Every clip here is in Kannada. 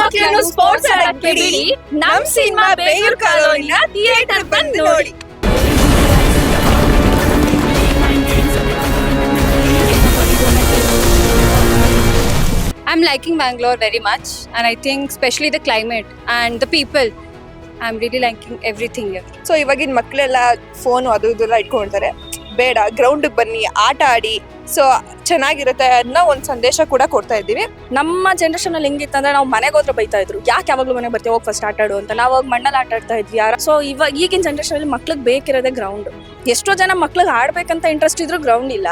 ಮಕ್ಕಳನ್ನು ಸ್ಪೋರ್ಟ್ಸ್ ಆಡಕ್ಕೆ ಬಿಡಿ ನಮ್ ಸಿನಿಮಾ ಬೇಗೂರ್ ಕಾಲೋನಿನ ಥಿಯೇಟರ್ ಬಂದು ನೋಡಿ I'm liking Bangalore very much, and I think especially the climate and the people. I'm really liking everything here. So ಇವಾಗಿನ ಮಕ್ಕಳೆಲ್ಲ ಫೋನ್ ಅದು ಇದೆಲ್ಲ ಇಟ್ಕೊಳ್ತಾರೆ ಬೇಡ ಗ್ರೌಂಡ್ ಬನ್ನಿ, ಆಟ ಆಡಿ ಸೊ ಚೆನ್ನಾಗಿರುತ್ತೆ ಅನ್ನೋ ಒಂದು ಸಂದೇಶ ಕೂಡ ಕೊಡ್ತಾ ಇದ್ದೀವಿ. ನಮ್ಮ ಜನರೇಷನ್ ಅಲ್ಲಿ ಹೆಂಗಿತ್ತಂದ್ರೆ ನಾವು ಮನೆಗೆ ಹೋದ್ರೆ ಬೈತಾ ಇದ್ರು. ಯಾಕೆ ಯಾವಾಗಲೂ ಮನೆಗೆ ಬರ್ತೀವಿ ಹೋಗಿ ಫಸ್ಟ್ ಆಟ ಆಡು ಅಂತ. ನಾವು ಮಣ್ಣಲ್ಲಿ ಆಟ ಆಡ್ತಾ ಇದ್ವಿ ಸೊ ಇವಾಗ ಈಗಿನ ಜನರೇಷನ್ ಅಲ್ಲಿ ಮಕ್ಳಿಗೆ ಬೇಕಿರೋದೇ ಗ್ರೌಂಡ್ ಎಷ್ಟೋ ಜನ ಮಕ್ಳಿಗೆ ಆಡ್ಬೇಕಂತ ಇಂಟ್ರೆಸ್ಟ್ ಇದ್ರು ಗ್ರೌಂಡ್ ಇಲ್ಲ.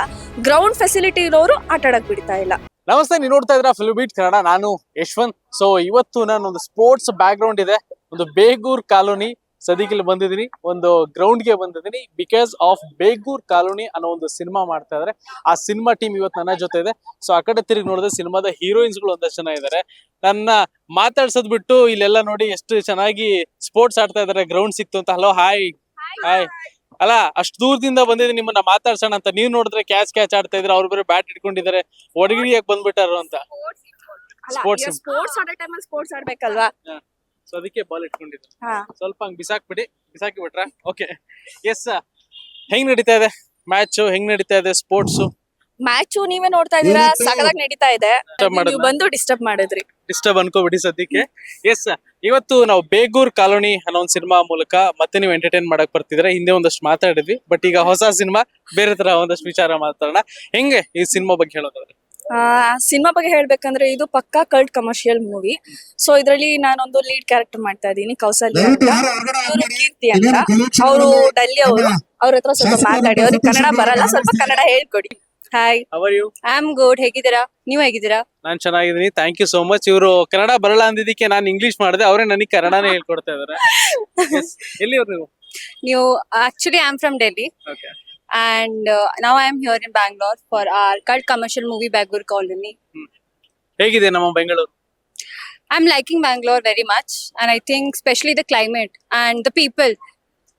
ಗ್ರೌಂಡ್ ಫೆಸಿಲಿಟಿ ಇರೋರು ಆಟ ಆಡಕ್ ಬಿಡ್ತಾ ಇಲ್ಲ. ನಮಸ್ತೆ, ನೀವು ನೋಡ್ತಾ ಇದ್ರ ಫಿಲ್ಮ್ ಬೀಟ್ ಕನ್ನಡ. ನಾನು ಯಶ್ವಂತ್. ಸೊ ಇವತ್ತು ನಾನು ಒಂದು ಸ್ಪೋರ್ಟ್ಸ್ ಬ್ಯಾಕ್ ಗ್ರೌಂಡ್ ಇದೆ. ಒಂದು ಬೇಗೂರ್ ಕಾಲೋನಿ ಸದಿಗಿಲ್ ಬಂದಿದ್ದೀನಿ. ಒಂದು ಗ್ರೌಂಡ್ಗೆ ಬಂದಿದ್ದೀನಿ. ಬಿಕಾಸ್ ಆಫ್ ಬೇಗೂರ್ ಕಾಲೋನಿ ಅನ್ನೋ ಒಂದು ಸಿನಿಮಾ ಮಾಡ್ತಾ ಇದ್ದಾರೆ ಆ ಸಿನಿಮಾ ಟೀಮ್ ಇವತ್ತು ನನ್ನ ಜೊತೆ ಇದೆ. ಸೊ ಆ ಕಡೆ ತಿರುಗಿ ನೋಡಿದ್ರೆ ಸಿನಿಮಾದ ಹೀರೋಯಿನ್ಸ್ಗಳು ಒಂದಷ್ಟು ಜನ ಇದ್ದಾರೆ ನನ್ನ ಮಾತಾಡ್ಸೋದ್ ಬಿಟ್ಟು ಇಲ್ಲೆಲ್ಲ ನೋಡಿ ಎಷ್ಟು ಚೆನ್ನಾಗಿ ಸ್ಪೋರ್ಟ್ಸ್ ಆಡ್ತಾ ಇದ್ದಾರೆ ಗ್ರೌಂಡ್ ಸಿಕ್ತು ಅಂತ. ಹಲೋ ಹಾಯ್ ಹಾಯ್ ಅಲ್ಲ ಅಷ್ಟು ದೂರದಿಂದ ಬಂದಿದ್ದೀನಿ. ನಿಮ್ಮನ್ನ ಮಾತಾಡ್ಸೋಣ ಅಂತ. ನೀವು ನೋಡಿದ್ರೆ ಕ್ಯಾಚ್ ಕ್ಯಾಚ್ ಆಡ್ತಾ ಇದ್ರೆ ಅವ್ರ ಬೇರೆ ಬ್ಯಾಟ್ ಇಟ್ಕೊಂಡಿದ್ದಾರೆ. ಒಡಗಿರಿ ಯಾಕೆ ಬಂದ್ಬಿಟ್ಟಾರು ಅಂತ. ಸ್ಪೋರ್ಟ್ಸ್ ಸ್ಪೋರ್ಟ್ಸ್ ಆಡೋ ಟೈಮಲ್ಲಿ ಸ್ಪೋರ್ಟ್ಸ್ ಆಡ್ಬೇಕಲ್ವಾ? ಸೊ ಅದಕ್ಕೆ ಬಾಲ್ ಇಟ್ಕೊಂಡಿದ್ರು ಹಾ. ಸ್ವಲ್ಪ ಹಂಗ್ ಬಿಸಾಕ್ಬಿಡಿ. ಬಿಸಾಕಿ ಬಿಟ್ರ ಓಕೆ ಎಸ್ ಹೆಂಗ್ ನಡೀತಾ ಇದೆ? ಮ್ಯಾಚ್ ಹೆಂಗ್ ನಡೀತಾ ಇದೆ? ಸ್ಪೋರ್ಟ್ಸ್ ಮ್ಯಾಚು ನೀವೇ ನೋಡ್ತಾ ಇದೀರಾ ಸಕಲಾಗಿ ನಡೀತಾ ಇದೆ. Disturb ಮಾಡಿದ್ನಾ? ನೀವು ಬಂದು ಡಿಸ್ಟರ್ಬ್ ಮಾಡಿದ್ರಿ. ಡಿಸ್ಟರ್ಬ್ ಅನ್ಕೋಬಿಡಿ ಸದ್ಯಕ್ಕೆ. ಎಸ್ ಇವತ್ತು ನಾವು ಬೇಗೂರ್ ಕಾಲೋನಿ ಅನ್ನೋ ಒಂದು ಸಿನಿಮಾ ಮೂಲಕ ಮತ್ತೆ ನೀವು ಎಂಟರ್ಟೈನ್ ಮಾಡಕ್ ಬರ್ತಿದ್ರೆ ಹಿಂದೆ ಒಂದಷ್ಟು ಮಾತಾಡಿದ್ವಿ. ಬಟ್ ಈಗ ಹೊಸ ಸಿನಿಮಾ ಬೇರೆ ತರ ಒಂದಷ್ಟು ವಿಚಾರ ಮಾತಾಡೋಣ. ಹೆಂಗೆ ಈ ಸಿನಿಮಾ ಬಗ್ಗೆ ಹೇಳೋದಾದ್ರೆ? ಸಿನಿಮಾ ಬಗ್ಗೆ ಹೇಳ್ಬೇಕಂದ್ರೆ ಇದು ಪಕ್ಕಾ ಕಲ್ಟ್ ಕಮರ್ಷಿಯಲ್ ಮೂವಿ ಸೊ ಇದ್ರಲ್ಲಿ ನಾನೊಂದು ಲೀಡ್ ಕ್ಯಾರೆಕ್ಟರ್ ಮಾಡ್ತಾ ಇದ್ದೀನಿ ಕೌಸಲ್ಯ ಅಂತ. ಇವ್ರು ಕೀರ್ತಿ ಅಂತ. ಅವರು ಡಲ್ಲಿ ಅವರು. ಅವ್ರ ಹತ್ರ ಸ್ವಲ್ಪ ಮಾತಾಡಿ. ಅವ್ರಿಗೆ ಕನ್ನಡ ಬರಲ್ಲ ಸ್ವಲ್ಪ ಕನ್ನಡ ಹೇಳ್ಕೊಡಿ. Hi how are you I good good? ನೀವು ಹೇಗಿದ್ದೀರಾ? ನಾನ್ ಚೆನ್ನಾಗಿದ್ದೀನಿ. ಥ್ಯಾಂಕ್ ಯು ಸೋ ಮಚ್ ಇವರು ಕನ್ನಡ ಬರಲ್ಲ ಅಂದಿದ್ದಕ್ಕೆ ನಾನು ಇಂಗ್ಲಿಷ್ ಮಾಡಿದೆ. ಅವರೇ ನನಗೆ ಕನ್ನಡನೇ ಹೇಳ್ಕೊಡ್ತಾ ಇದಾರೆ. ಎಲ್ಲಿ ಅವ್ರು ನೀವು? ನೀವು actually I am from Delhi okay and uh, now I am here in Bangalore for our cult commercial movie Bagur Colony. ಹೇಗಿದೆ ನಮ್ಮ Bengaluru I'm liking Bangalore very much, and I think especially the climate and the people.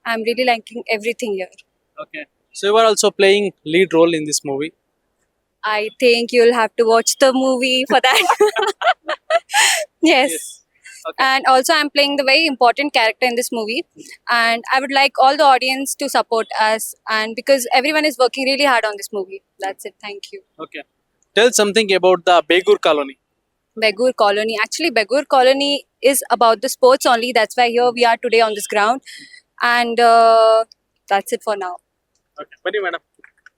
I'm really liking everything here. Okay so you are also playing lead role in this movie I think you'll have to watch the movie for that. yes. And also, I'm playing the very important character in this movie. And I would like all the audience to support us. And because everyone is working really hard on this movie. That's it. Thank you. Okay. Tell something about the Begur Colony. Begur Colony. Actually, Begur Colony is about the sports only. That's why here we are today on this ground. And uh, that's it for now. Okay. Pani madam.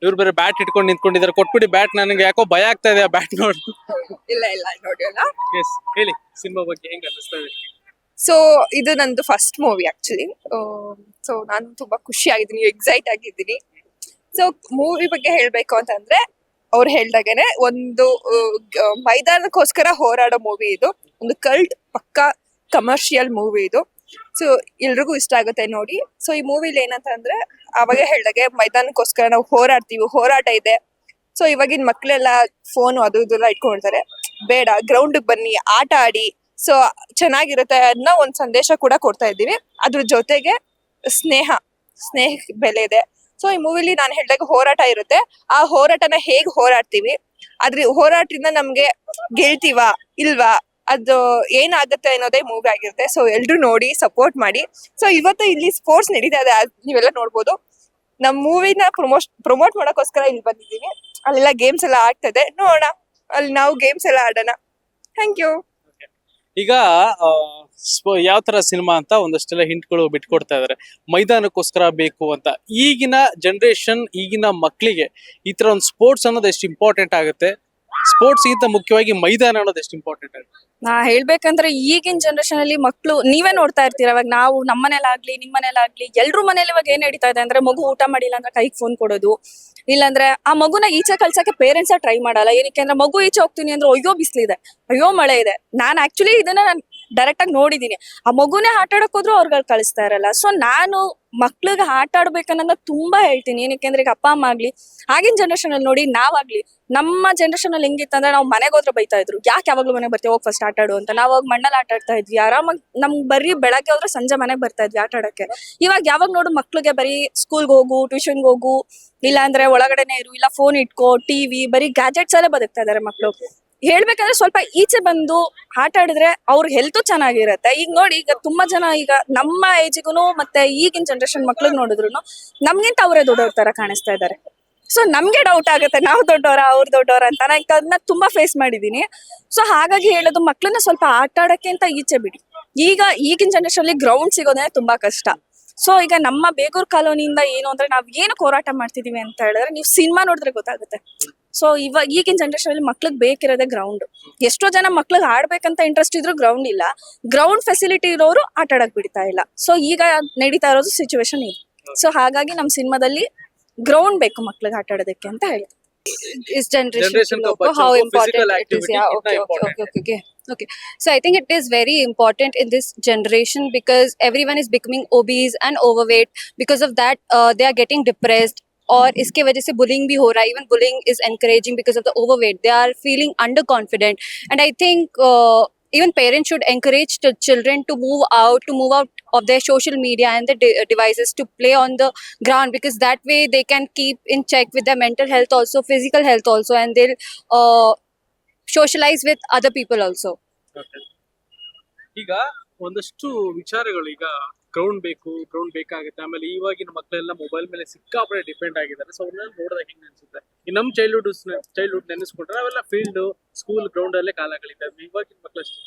ಇವ್ರು ಬೇರೆ ಬ್ಯಾಟ್ ಇಟ್ಕೊಂಡು ನಿಂತ್ಕೊಂಡಿದ್ದಾರೆ. ಕೊಟ್ಬಿಡಿ ಬ್ಯಾಟ್ ನನಗೆ ಯಾಕೋ ಭಯ ಆಗ್ತಾ ಇದೆ ಆ ಬ್ಯಾಟ್ ನೋಡಿ. ಇಲ್ಲ ಇಲ್ಲ ನೋಡಿ ಅಲ್ಲ ಎಸ್ ಹೇಳಿ ಸಿನಿಮಾ ಬಗ್ಗೆ ಹೆಂಗ್ ಅನ್ನಿಸ್ತಾ ಇದೆ? ಸೊ ಇದು ನಂದು ಫಸ್ಟ್ ಮೂವಿ ಆಕ್ಚುಲಿ ಸೊ ನಾನು ತುಂಬಾ ಖುಷಿ ಆಗಿದ್ದೀನಿ ಎಕ್ಸೈಟ್ ಆಗಿದ್ದೀನಿ. ಸೊ ಮೂವಿ ಬಗ್ಗೆ ಹೇಳ್ಬೇಕು ಅಂತಂದ್ರೆ ಅವ್ರು ಹೇಳ್ದಾಗೇನೆ ಒಂದು ಆ, ಮೈದಾನಕ್ಕೋಸ್ಕರ ಹೋರಾಡೋ ಮೂವಿ ಇದು. ಒಂದು ಕಲ್ಟ್ ಪಕ್ಕಾ ಕಮರ್ಷಿಯಲ್ ಮೂವಿ ಇದು. ಸೊ ಎಲ್ರಿಗೂ ಇಷ್ಟ ಆಗುತ್ತೆ ನೋಡಿ. ಸೊ ಈ ಮೂವಿಲಿ ಏನಂತಂದ್ರೆ ಅವಾಗ ಹೇಳ್ದಾಗೆ ಮೈದಾನಕ್ಕೋಸ್ಕರ ನಾವು ಹೋರಾಡ್ತೀವಿ, ಹೋರಾಟ ಇದೆ. ಸೊ ಇವಾಗಿನ ಮಕ್ಕಳೆಲ್ಲ ಫೋನ್ ಅದು ಇದೆಲ್ಲ ಇಟ್ಕೊಳ್ತಾರೆ ಬೇಡ ಗ್ರೌಂಡ್ ಬನ್ನಿ, ಆಟ ಆಡಿ. ಸೊ ಚೆನ್ನಾಗಿರುತ್ತೆ ಅದನ್ನ ಒಂದು ಸಂದೇಶ ಕೂಡ ಕೊಡ್ತಾ ಇದ್ದೀವಿ. ಅದ್ರ ಜೊತೆಗೆ ಸ್ನೇಹ ಸ್ನೇಹ ಬೆಲೆ ಇದೆ. ಸೊ ಈ ಮೂವಿಲಿ ನಾನು ಹೇಳಿದಾಗ ಹೋರಾಟ ಇರುತ್ತೆ. ಆ ಹೋರಾಟನ ಹೇಗ್ ಹೋರಾಡ್ತೀವಿ? ಅದ್ರ ಹೋರಾಟದಿಂದ ನಮ್ಗೆ ಗೆಲ್ತೀವಾ, ಇಲ್ವಾ? ಅದು ಏನಾಗುತ್ತೆ ಅನ್ನೋದೇ ಮೂವಿ ಆಗಿರುತ್ತೆ. ಸೊ ಎಲ್ರು ನೋಡಿ ಸಪೋರ್ಟ್ ಮಾಡಿ. ಸೊ ಇವತ್ತು ಇಲ್ಲಿ ಸ್ಪೋರ್ಟ್ಸ್ ನಡೀತಾ ಇದೆ. ನೀವೆಲ್ಲ ನೋಡ್ಬೋದು. ನಮ್ ಮೂವಿನ ಪ್ರಮೋಟ್ ಪ್ರಮೋಟ್ ಮಾಡೋಕ್ಕೋಸ್ಕರ ಇಲ್ಲಿ ಬಂದಿದ್ದೀವಿ. ಅಲ್ಲೆಲ್ಲ ಗೇಮ್ಸ್ ಎಲ್ಲ ಆಗ್ತದೆ. ನೋಡೋಣ. ಅಲ್ಲಿ ನಾವು ಗೇಮ್ಸ್ ಎಲ್ಲ ಆಡೋಣ. ಥ್ಯಾಂಕ್ ಯು ಈಗ ಯಾವ ತರ ಸಿನಿಮಾ ಅಂತ ಒಂದಷ್ಟೆಲ್ಲ ಹಿಂಟ್ಗಳು ಬಿಟ್ಕೊಡ್ತಾ ಇದಾರೆ. ಮೈದಾನಕ್ಕೋಸ್ಕರ ಬೇಕು ಅಂತ. ಈಗಿನ ಜನರೇಷನ್ ಈಗಿನ ಮಕ್ಕಳಿಗೆ ಈ ತರ ಒಂದು ಸ್ಪೋರ್ಟ್ಸ್ ಅನ್ನೋದು ಎಷ್ಟು ಇಂಪಾರ್ಟೆಂಟ್ ಆಗುತ್ತೆ? ಸ್ಪೋರ್ಟ್ಸ್ ಗಿಂತ ಮುಖ್ಯವಾಗಿ ಮೈದಾನ ಅನ್ನೋದು ಎಷ್ಟು ಇಂಪಾರ್ಟೆಂಟ್ ನಾ ಹೇಳ್ಬೇಕಂದ್ರೆ ಈಗಿನ ಜನರೇಷನ್ ಅಲ್ಲಿ ಮಕ್ಕಳು ನೀವೇ ನೋಡ್ತಾ ಇರ್ತೀರ, ಇವಾಗ ನಾವು ನಮ್ಮ ಮನೇಲಾಗ್ಲಿ ನಿಮ್ ಮನೇಲಾಗ್ಲಿ ಎಲ್ರು ಮನೇಲಿ ಇವಾಗ ಏನ್ ನಡೀತಾ ಇದೆ ಅಂದ್ರೆ ಮಗು ಊಟ ಮಾಡಿಲ್ಲ ಅಂದ್ರೆ ಕೈಗೆ ಫೋನ್ ಕೊಡೋದು. ಇಲ್ಲಾಂದ್ರೆ ಆ ಮಗುನ ಈಚೆ ಕಳ್ಸಕ್ಕೆ ಪೇರೆಂಟ್ಸ್ ಟ್ರೈ ಮಾಡಲ್ಲ. ಏನಕ್ಕೆ ಅಂದ್ರೆ ಮಗು ಈಚೆ ಹೋಗ್ತೀನಿ ಅಂದ್ರೆ ಅಯ್ಯೋ ಬಿಸ್ಲಿದೆ, ಅಯ್ಯೋ ಮಳೆ ಇದೆ. ನಾನ್ ಆಕ್ಚುಲಿ ಇದನ್ನ ನಾನು ಡೈರೆಕ್ಟ್ ಆಗಿ ನೋಡಿದೀನಿ. ಆ ಮಗುನೇ ಆಟ ಆಡಕ್ ಹೋದ್ರು ಅವ್ರಿಗೆ ಕಳಿಸ್ತಾ ಇರಲ್ಲ. ಸೊ ನಾನು ಮಕ್ಳಿಗೆ ಆಟ ಆಡ್ಬೇಕನ್ನೋದ ತುಂಬಾ ಹೇಳ್ತೀನಿ. ಏನಕ್ಕೆ ಈಗ ಅಪ್ಪ, ಅಮ್ಮ ಆಗ್ಲಿ, ಆಗಿನ ಜನರೇಷನ್ ಅಲ್ಲಿ ನೋಡಿ ನಾವಾಗ್ಲಿ ನಮ್ಮ ಜನರೇಷನ್ ಅಲ್ಲಿ ಹೆಂಗಿತ್ತಂದ್ರೆ ನಾವು ಮನೆಗೆ ಹೋದ್ರೆ ಬೈತಾ ಇದ್ರು. ಯಾಕೆ ಯಾವಾಗ್ಲೂ ಮನೆಗೆ ಬರ್ತೀವಿ? ಹೋಗಿ ಫಸ್ಟ್ ಆಟ ಆಡು ಅಂತ. ನಾವು ಮಣ್ಣಲ್ಲಿ ಆಟ ಆಡ್ತಾ ಇದ್ವಿ. ಆರಾಮಾಗಿ ನಮ್ಗ್ ಬರೀ ಬೆಳಗ್ಗೆ ಹೋದ್ರೆ ಸಂಜೆ ಮನೆಗೆ ಬರ್ತಾ ಇದ್ವಿ ಆಟ ಆಡಕ್ಕೆ. ಇವಾಗ ಯಾವಾಗ ನೋಡು ಮಕ್ಳಿಗೆ ಬರೀ ಸ್ಕೂಲ್ಗೆ ಹೋಗು ಟ್ಯೂಷನ್ಗೆ ಹೋಗು ಇಲ್ಲ ಅಂದ್ರೆ ಒಳಗಡೆನೆ ಇರು, ಇಲ್ಲ ಫೋನ್ ಇಟ್ಕೋ ಟಿವಿ ಬರೀ ಗ್ಯಾಜೆಟ್ಸ್ ಅಲ್ಲೇ ಬದುಕ್ತಾ ಇದಾರೆ ಮಕ್ಳು. ಹೇಳ್ಬೇಕಂದ್ರೆ ಸ್ವಲ್ಪ ಈಚೆ ಬಂದು ಆಟ ಆಡಿದ್ರೆ ಅವ್ರ ಹೆಲ್ತ್ ಚೆನ್ನಾಗಿರತ್ತೆ. ಈಗ ನೋಡಿ, ಈಗ ತುಂಬಾ ಜನ ಈಗ ನಮ್ಮ ಏಜ್ಗೂ ಮತ್ತೆ ಈಗಿನ ಜನರೇಷನ್ ಮಕ್ಳಿಗೆ ನೋಡಿದ್ರು ನಮ್ಗಿಂತ ಅವರೇ ದೊಡ್ಡವ್ರ ತರ ಕಾಣಿಸ್ತಾ ಇದ್ದಾರೆ ಸೊ ನಮ್ಗೆ ಡೌಟ್ ಆಗುತ್ತೆ, ನಾವು ದೊಡ್ಡವರ ಅವ್ರು ದೊಡ್ಡವರ ಅಂತ. ನಾನು ಅದನ್ನ ತುಂಬಾ ಫೇಸ್ ಮಾಡಿದೀನಿ. ಸೊ ಹಾಗಾಗಿ ಹೇಳೋದು ಮಕ್ಳನ್ನ ಸ್ವಲ್ಪ ಆಟ ಆಡಕ್ಕೆ ಅಂತ ಈಚೆ ಬಿಡಿ. ಈಗ ಈಗಿನ ಜನರೇಷನ್ ಅಲ್ಲಿ ಗ್ರೌಂಡ್ ಸಿಗೋದೇ ತುಂಬಾ ಕಷ್ಟ. ಸೊ ಈಗ ನಮ್ಮ ಬೇಗೂರ್ ಕಾಲೋನಿಯಿಂದ ಏನು ಅಂದ್ರೆ ನಾವ್ ಏನು ಹೋರಾಟ ಮಾಡ್ತಿದೀವಿ ಅಂತ ಹೇಳಿದ್ರೆ ನೀವು ಸಿನಿಮಾ ನೋಡಿದ್ರೆ ಗೊತ್ತಾಗುತ್ತೆ. ಸೊ ಇವಾಗ ಈಗಿನ ಜನ್ರೇಷನ್ ಅಲ್ಲಿ ಮಕ್ಳಿಗೆ ಬೇಕಿರೋದೇ ಗ್ರೌಂಡ್ ಎಷ್ಟೋ ಜನ ಮಕ್ಳಿಗೆ ಆಡ್ಬೇಕಂತ ಇಂಟ್ರೆಸ್ಟ್ ಇದ್ರು ಗ್ರೌಂಡ್ ಇಲ್ಲ. ಗ್ರೌಂಡ್ ಫೆಸಿಲಿಟಿ ಇರೋರು ಆಟ ಆಡಕ್ ಬಿಡ್ತಾ ಇಲ್ಲ. ಸೊ ಈಗ ನಡೀತಾ ಇರೋದು ಸಿಚುವೇಶನ್ ಇದೆ. ಸೊ ಹಾಗಾಗಿ ನಮ್ಮ ಸಿನಿಮಾದಲ್ಲಿ ಗ್ರೌಂಡ್ ಬೇಕು ಮಕ್ಳಿಗೆ ಆಟ ಆಡೋದಕ್ಕೆ ಅಂತ ಹೇಳಿ is generation how important okay so I think it is very important in this generation because every one is becoming and and over weight because of that they are depressed और इसके वजह से bullying भी हो रहा है even bullying is encouraging because of the overweight they are feeling underconfident and i think uh, even parents should encourage the children to move out to move out of their social media and the de- devices to play on the ground because that way they can keep in check with their mental health also physical health also and they'll uh, socialize with other people also Okay. ಒಂದಷ್ಟು ವಿಚಾರಗಳು ಈಗ ಗ್ರೌಂಡ್ ಬೇಕು ಗ್ರೌಂಡ್ ಬೇಕಾಗುತ್ತೆ. ಆಮೇಲೆ ಇವಾಗಿನ ಮಕ್ಕಳೆಲ್ಲ ಮೊಬೈಲ್ ಮೇಲೆ ಸಿಕ್ಕಾಪಟ್ಟೆ ಡಿಪೆಂಡ್ ಆಗಿದ್ದಾರೆ. ಸೊ ಅವ್ರನ್ನ ನೋಡಿದಾಗ ಹೆಂಗ್ ಅನ್ಸುತ್ತೆ? ಈ ನಮ್ ಚೈಲ್ಡ್ಹುಡ್ ಚೈಲ್ಡ್ಹುಡ್ ನೆನೆಸ್ಕೊಂಡ್ರೆ ಅವೆಲ್ಲ ಫೀಲ್ಡ್ ಸ್ಕೂಲ್ ಗ್ರೌಂಡ್ ಅಲ್ಲೇ ಕಾಲ ಕಳಿತಾರೆ ಇವಾಗಿನ ಮಕ್ಕಳಷ್ಟು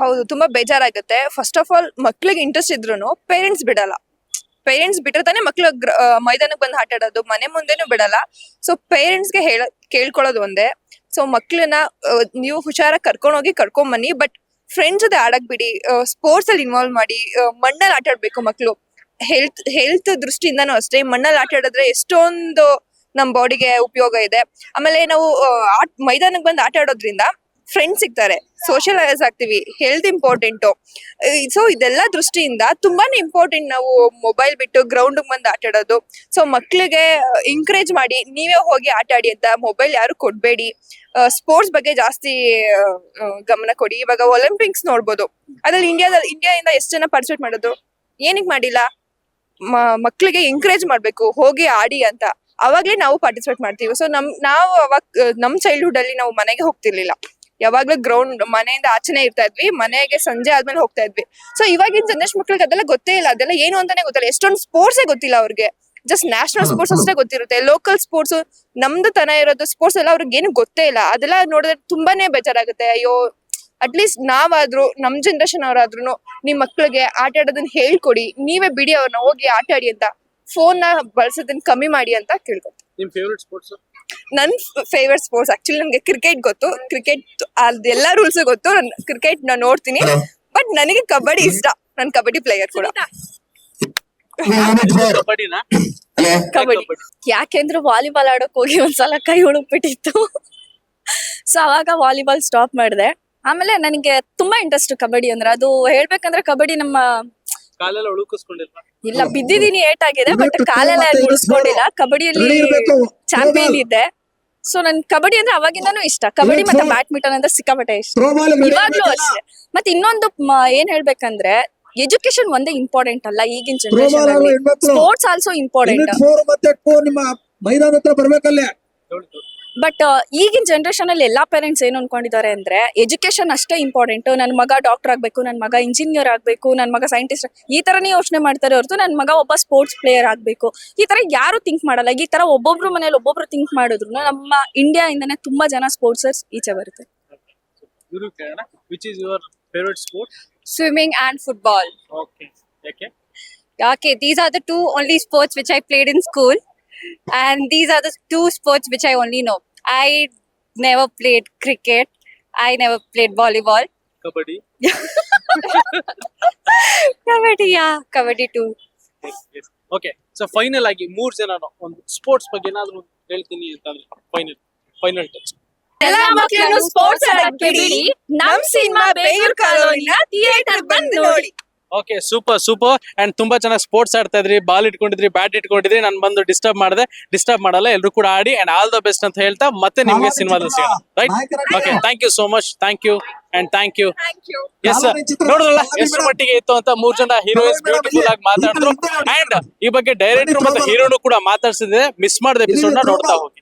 ಹೌದು, ತುಂಬಾ ಬೇಜಾರಾಗುತ್ತೆ. ಫಸ್ಟ್ ಆಫ್ ಆಲ್ ಮಕ್ಳಿಗೆ ಇಂಟ್ರೆಸ್ಟ್ ಇದ್ರು ಪೇರೆಂಟ್ಸ್ ಬಿಡಲ್ಲ. ಪೇರೆಂಟ್ಸ್ ಬಿಟ್ರೆ ತಾನೇ ಮಕ್ಳು ಮೈದಾನಕ್ಕೆ ಬಂದು ಆಟ ಆಡೋದು, ಮನೆ ಮುಂದೆನೂ ಬಿಡಲ್ಲ. ಸೊ ಪೇರೆಂಟ್ಸ್ಗೆ ಹೇಳ, ಕೇಳ್ಕೊಳ್ಳೋದು ಒಂದೇ. ಸೊ ಮಕ್ಳನ್ನ ನೀವು ಹುಷಾರಾಗಿ ಕರ್ಕೊಂಡೋಗಿ ಕರ್ಕೊಂಡ್ ಬನ್ನಿ ಬಟ್ ಫ್ರೆಂಡ್ಸ್ ಜೊತೆ ಆಡಕ್ ಬಿಡಿ ಸ್ಪೋರ್ಟ್ಸ್ ಅಲ್ಲಿ ಇನ್ವಾಲ್ವ್ ಮಾಡಿ ಮಣ್ಣಲ್ಲಿ ಆಟ ಆಡ್ಬೇಕು ಮಕ್ಕಳು ಹೆಲ್ತ್ ಹೆಲ್ತ್ ದೃಷ್ಟಿಯಿಂದನೂ ಅಷ್ಟೇ, ಮಣ್ಣಲ್ಲಿ ಆಟ ಆಡಿದ್ರೆ ಎಷ್ಟೊಂದು ನಮ್ ಬಾಡಿಗೆ ಉಪಯೋಗ ಇದೆ. ಆಮೇಲೆ ನಾವು ಮೈದಾನಕ್ಕೆ ಬಂದು ಆಟ ಆಡೋದ್ರಿಂದ ಫ್ರೆಂಡ್ಸ್ ಸಿಗ್ತಾರೆ ಸೋಷಿಯಲೈಸ್ ಆಗ್ತೀವಿ ಹೆಲ್ತ್ ಇಂಪಾರ್ಟೆಂಟ್ ಸೊ ಇದೆಲ್ಲ ದೃಷ್ಟಿಯಿಂದ ತುಂಬಾನೇ ಇಂಪಾರ್ಟೆಂಟ್ ನಾವು ಮೊಬೈಲ್ ಬಿಟ್ಟು ಗ್ರೌಂಡ್ ಬಂದು ಆಟ ಆಡೋದು. ಸೊ ಮಕ್ಕಳಿಗೆ ಎಂಕರೇಜ್ ಮಾಡಿ, ನೀವೇ ಹೋಗಿ ಆಟ ಆಡಿ ಅಂತ ಮೊಬೈಲ್ ಯಾರು ಕೊಡ್ಬೇಡಿ. ಸ್ಪೋರ್ಟ್ಸ್ ಬಗ್ಗೆ ಜಾಸ್ತಿ ಗಮನ ಕೊಡಿ. ಇವಾಗ ಒಲಿಂಪಿಕ್ಸ್ ನೋಡ್ಬೋದು. ಅದ್ರಲ್ಲಿ ಇಂಡಿಯಾದಲ್ಲಿ ಇಂಡಿಯಾದಿಂದ ಎಷ್ಟು ಜನ ಪಾರ್ಟಿಸಿಪೇಟ್ ಮಾಡೋದು? ಏನಕ್ಕೆ ಮಾಡಿಲ್ಲ? ಮಕ್ಕಳಿಗೆ ಎಂಕರೇಜ್ ಮಾಡ್ಬೇಕು, ಹೋಗಿ ಆಡಿ ಅಂತ. ಅವಾಗ್ಲೇ ನಾವು ಪಾರ್ಟಿಸಿಪೇಟ್ ಮಾಡ್ತೀವಿ. ಸೊ ನಮ್, ನಾವು ಅವಾಗ ನಮ್ಮ ನಮ್ ಚೈಲ್ಡ್ಹುಡ್ ಅಲ್ಲಿ ನಾವು ಮನೆಗೆ ಹೋಗ್ತಿರ್ಲಿಲ್ಲ. ಯಾವಾಗ್ಲೂ ಗ್ರೌಂಡ್ ಮನೆಯಿಂದ ಆಚೆನೆ ಇರ್ತಾ ಇದ್ವಿ ಮನೆಗೆ ಸಂಜೆ ಆದ್ಮೇಲೆ ಹೋಗ್ತಾ ಇದ್ವಿ. ಸೊ ಇವಾಗಿನ ಜನರೇಷನ್ ಮಕ್ಳಿಗೆ ಅದೆಲ್ಲ ಗೊತ್ತೇ ಇಲ್ಲ ಅದೆಲ್ಲ ಏನು ಅಂತಾನೆ ಗೊತ್ತಿಲ್ಲ. ಎಷ್ಟೊಂದು ಸ್ಪೋರ್ಟ್ಸೇ ಗೊತ್ತಿಲ್ಲ ಅವ್ರಿಗೆ. ಜಸ್ಟ್ ನ್ಯಾಷನಲ್ ಸ್ಪೋರ್ಟ್ಸ್ ಅಷ್ಟೇ ಗೊತ್ತಿರುತ್ತೆ. ಲೋಕಲ್ ಸ್ಪೋರ್ಟ್ಸ್ ನಮ್ದು ತನ ಇರೋದು ಸ್ಪೋರ್ಟ್ಸ್ ಎಲ್ಲ ಅವ್ರಿಗೆ ಏನು ಗೊತ್ತೇ ಇಲ್ಲ. ಅದೆಲ್ಲ ನೋಡಿದ್ರೆ ತುಂಬಾನೇ ಬೇಜಾರಾಗುತ್ತೆ. ಅಯ್ಯೋ ಅಟ್ಲೀಸ್ಟ್ ನಾವಾದ್ರೂ ನಮ್ ಜನರೇಷನ್ ಅವರಾದ್ರೂ ನಿಮ್ ಮಕ್ಳಿಗೆ ಆಟ ಆಡೋದನ್ನ ಹೇಳ್ಕೊಡಿ. ನೀವೇ ಬಿಡಿ ಅವ್ರನ್ನ ಹೋಗಿ ಆಟ ಆಡಿ ಅಂತ. ಫೋನ್ನ ಬಳಸೋದನ್ನ ಕಮ್ಮಿ ಮಾಡಿ ಅಂತ ಕೇಳ್ಕೊತೀನಿ ನಿಮ್ ಫೇವ್ರೆಟ್ ಸ್ಪೋರ್ಟ್ಸ್ ನನ್ ಫೇವರೆಟ್ ಸ್ಪೋರ್ಟ್ಸ್ ಆಕ್ಚುಲಿ ನನಗೆ ಕ್ರಿಕೆಟ್ ಗೊತ್ತು. ಕ್ರಿಕೆಟ್ ಅದೆಲ್ಲ ರೂಲ್ಸ್ ಗೊತ್ತು. ನಾನು ಕ್ರಿಕೆಟ್ ನಾನು ನೋಡ್ತೀನಿ. ಬಟ್ ನನಗೆ ಕಬಡ್ಡಿ ಇಷ್ಟ. ನಾನು ಕಬಡ್ಡಿ ಪ್ಲೇಯರ್ ಕೂಡ. ಕಬಡ್ಡಿ. ಯಾಕೆಂದ್ರೆ ವಾಲಿಬಾಲ್ ಆಡೋಕ್ ಹೋಗಿ ಒಂದ್ಸಲ ಕೈ ಉಳುಕ್ಬಿಟ್ಟಿತ್ತು ಸೊ ಅವಾಗ ವಾಲಿಬಾಲ್ ಸ್ಟಾಪ್ ಮಾಡಿದೆ. ಆಮೇಲೆ ನನಗೆ ತುಂಬಾ ಇಂಟ್ರೆಸ್ಟ್ ಕಬಡ್ಡಿ ಅಂದ್ರೆ. ಅದು ಹೇಳ್ಬೇಕಂದ್ರೆ ಕಬಡ್ಡಿ ನಮ್ಮ ಕಾಲೆಲ್ಲ ಉಳುಕಿಸ್ಕೊಂಡಿಲ್ವಾ? ಇಲ್ಲ ಬಿದ್ದಿದೀನಿ ಏಟ್ ಆಗಿದೆ ಬಟ್ ಕಾಲೆಲ್ಲ ಅಲ್ಲಿ ಉಳಿಸ್ಕೊಂಡಿಲ್ಲ. ಕಬಡ್ಡಿಯಲ್ಲಿ ಚಾಂಪಿಯನ್ ಇದ್ದೆ ಸೊ ನನ್ ಕಬಡ್ಡಿ ಅಂದ್ರೆ ಅವಾಗಿಂದಾನು ಇಷ್ಟ. ಕಬಡ್ಡಿ ಮತ್ತೆ ಬ್ಯಾಡ್ಮಿಂಟನ್ ಅಂದ್ರೆ ಸಿಕ್ಕಾಪಟ್ಟೆ ಇಷ್ಟ. ಇವಾಗ್ಲೂ ಅಷ್ಟೇ. ಮತ್ತೆ ಇನ್ನೊಂದು ಏನ್ ಹೇಳ್ಬೇಕಂದ್ರೆ ಎಜುಕೇಶನ್ ಒಂದೇ ಇಂಪಾರ್ಟೆಂಟ್ ಅಲ್ಲ ಈಗಿನ ಜನರೇಷನ್ ಅಲ್ಲಿ ಸ್ಪೋರ್ಟ್ಸ್ ಆಲ್ಸೋ ಇಂಪಾರ್ಟೆಂಟ್ ಮೈದಾನ ಹತ್ರ ಬರ್ಬೇಕಲ್ಲೇ? ಬಟ್ ಈಗಿನ ಜನರೇಷನ್ ಅಲ್ಲಿ ಎಲ್ಲಾ ಪೇರೆಂಟ್ಸ್ ಏನು ಅನ್ಕೊಂಡಿದ್ದಾರೆ ಅಂದ್ರೆ ಎಜುಕೇಶನ್ ಅಷ್ಟೇ ಇಂಪಾರ್ಟೆಂಟ್ ನನ್ನ ಮಗ ಡಾಕ್ಟರ್ ಆಗ್ಬೇಕು ನನ್ನ ಮಗ ಇಂಜಿನಿಯರ್ ಆಗ್ಬೇಕು ನನ್ನ ಮಗ ಸೈಂಟಿಸ್ಟ್ ಈ ತರನೇ ಯೋಚನೆ ಮಾಡ್ತಾರೆ ಹೊರತು ನನ್ನ ಮಗ ಒಬ್ಬ ಸ್ಪೋರ್ಟ್ಸ್ ಪ್ಲೇಯರ್ ಆಗ್ಬೇಕು. ಈ ತರ ಯಾರು ಥಿಂಕ್ ಮಾಡಲ್ಲ. ಈ ತರ ಒಬ್ಬೊಬ್ರು ಮನೇಲಿ ಒಬ್ಬೊಬ್ರು ಥಿಂಕ್ ಮಾಡಿದ್ರು ನಮ್ಮ ಇಂಡಿಯಾ ಇಂದಾನೆ ತುಂಬಾ ಜನ ಸ್ಪೋರ್ಟ್ಸರ್ಸ್ ಈಚೆ ಬರುತ್ತೆ. ಸ್ವಿಮ್ಮಿಂಗ್ ಅಂಡ್ ಫುಟ್ಬಾಲ್ ಯಾಕೆ? Okay, these are the two only sports which I played in school, and these are the two sports which I only know. I never played cricket. I never played volleyball. Kabaddi Kabaddi, yeah, kabaddi too. Okay so final ಆಗಿ ಮೂರ್ ಜನ ಒಂದು ಸ್ಪೋರ್ಟ್ಸ್ ಬಗ್ಗೆ ಏನಾದ್ರು ಹೇಳ್ತೀನಿ ಅಂತಂದ್ರೆ ಫೈನಲ್ ಫೈನಲ್ ಟಚ್ ಎಲ್ಲಾ ಮಕ್ಕಳನ್ನು ಸ್ಪೋರ್ಟ್ಸ್ ಆಡಕ್ಕೆ ಬಿಡಿ ನಮ್ ಸಿನಿಮಾ ಬೇಗೂರ್ ಕಾಲೋನಿನ ಥಿಯೇಟರ್ ಬಂದು ನೋಡಿ ಓಕೆ ಸೂಪರ್ ಸೂಪರ್ ಅಂಡ್ ತುಂಬಾ ಚೆನ್ನಾಗಿ ಸ್ಪೋರ್ಟ್ಸ್ ಆಡ್ತಾ ಇದ್ರಿ ಬಾಲ್ ಇಟ್ಕೊಂಡಿದ್ರಿ ಬ್ಯಾಟ್ ಇಟ್ಕೊಂಡಿದ್ರಿ. ನಾನು ಬಂದು ಡಿಸ್ಟರ್ಬ್ ಮಾಡಿದೆ. ಡಿಸ್ಟರ್ಬ್ ಮಾಡಲ್ಲ ಎಲ್ಲರೂ ಕೂಡ ಆಡಿ ಅಂಡ್ ಆಲ್ ದ ಬೆಸ್ಟ್ ಅಂತ ಹೇಳ್ತಾ ಮತ್ತೆ ನಿಮ್ಗೆ ಸಿನಿಮಾದಲ್ಲಿ ಸಿಗೋಣ. Right okay thank you so much thank you and thank you thank you yes ನೋಡಿದ್ರಲ್ಲ ಎಷ್ಟು ಮಟ್ಟಿಗೆ ಇತ್ತು ಅಂತ ಮೂರ್ ಜನ ಹೀರೋಯಿನ್ಸ್ ಬ್ಯೂಟಿಫುಲ್ ಆಗಿ ಮಾತಾಡಿದ್ರು. ಅಂಡ್ ಈ ಬಗ್ಗೆ ಡೈರೆಕ್ಟರ್ ಮತ್ತೆ ಹೀರೋನು ಕೂಡ ಮಾತಾಡ್ಸಿದ್ರೆ ಮಿಸ್ ಮಾಡಿದ ಎಪಿಸೋಡ್ನ ನೋಡ್ತಾ ಹೋಗಿ.